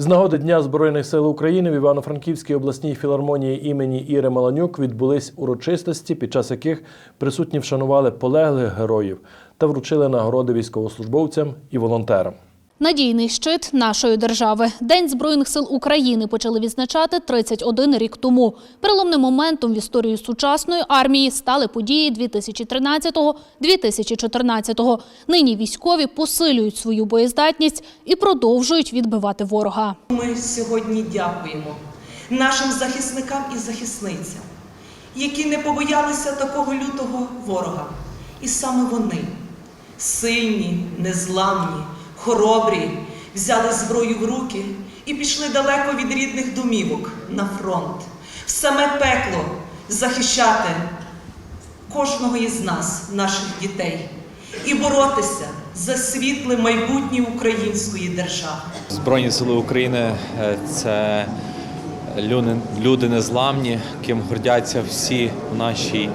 З нагоди Дня Збройних сил України в Івано-Франківській обласній філармонії імені Іри Маланюк відбулись урочистості, під час яких присутні вшанували полеглих героїв та вручили нагороди військовослужбовцям і волонтерам. Надійний щит нашої держави. День Збройних сил України почали відзначати 31 рік тому. Переломним моментом в історії сучасної армії стали події 2013-2014. Нині військові посилюють свою боєздатність і продовжують відбивати ворога. Ми сьогодні дякуємо нашим захисникам і захисницям, які не побоялися такого лютого ворога. І саме вони, сильні, незламні, хоробрі, взяли зброю в руки і пішли далеко від рідних домівок на фронт, в саме пекло захищати кожного із нас, наших дітей, і боротися за світле майбутнє української держави. Збройні сили України е, це люди, незламні, ким гордяться всі в нашій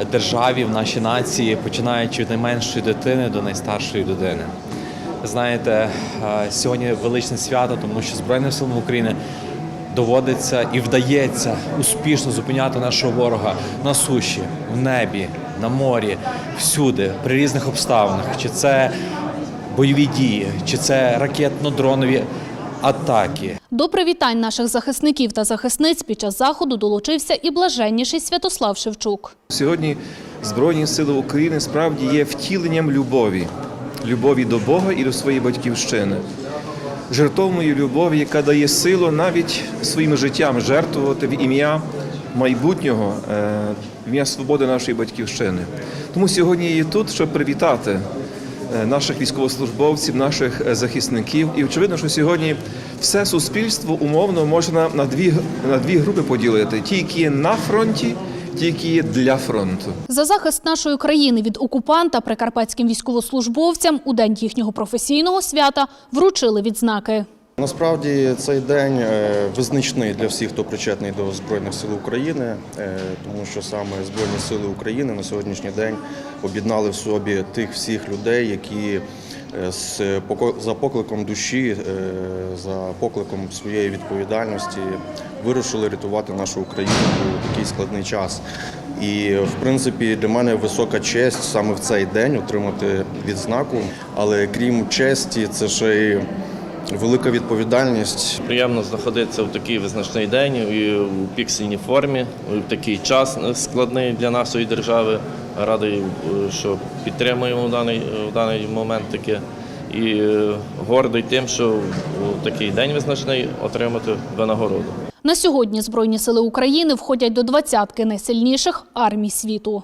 е, державі, в нашій нації, починаючи від найменшої дитини до найстаршої людини. Знаєте, е, сьогодні величне свято, тому що Збройним силам України доводиться і вдається успішно зупиняти нашого ворога на суші, в небі, на морі, всюди, при різних обставинах. Чи це бойові дії, чи це ракетно-дронові атаки. До привітань наших захисників та захисниць під час заходу долучився і блаженніший Святослав Шевчук. Сьогодні Збройні Сили України справді є втіленням любові, любові до Бога і до своєї батьківщини, жертовної любові, яка дає силу навіть своїм життям жертвувати в ім'я майбутнього, е, в ім'я свободи нашої батьківщини. Тому сьогодні є тут, щоб привітати е, наших військовослужбовців, наших е, захисників. І очевидно, що сьогодні все суспільство умовно можна на дві, на дві групи поділити: ті, які є на фронті, ті, які є для фронту. За захист нашої країни від окупанта прикарпатським військовослужбовцям у день їхнього професійного свята вручили відзнаки. Насправді цей день е, визначний для всіх, хто причетний до Збройних сил України, е, тому що саме Збройні сили України на сьогоднішній день об'єднали в собі тих всіх людей, які е, за покликом душі, за покликом своєї відповідальності вирушили рятувати нашу Україну у такий складний час. І в принципі для мене висока честь саме в цей день отримати відзнаку. Але крім честі, це ще й велика відповідальність. Приємно знаходитися в такий визначний день і у піксельній формі, в такий час складний для нашої держави. Радий, е, що підтримуємо в даний, в даний момент таке. І е, гордий тим, що у такий день визначний отримати винагороду. На сьогодні Збройні сили України входять до двадцятки найсильніших армій світу.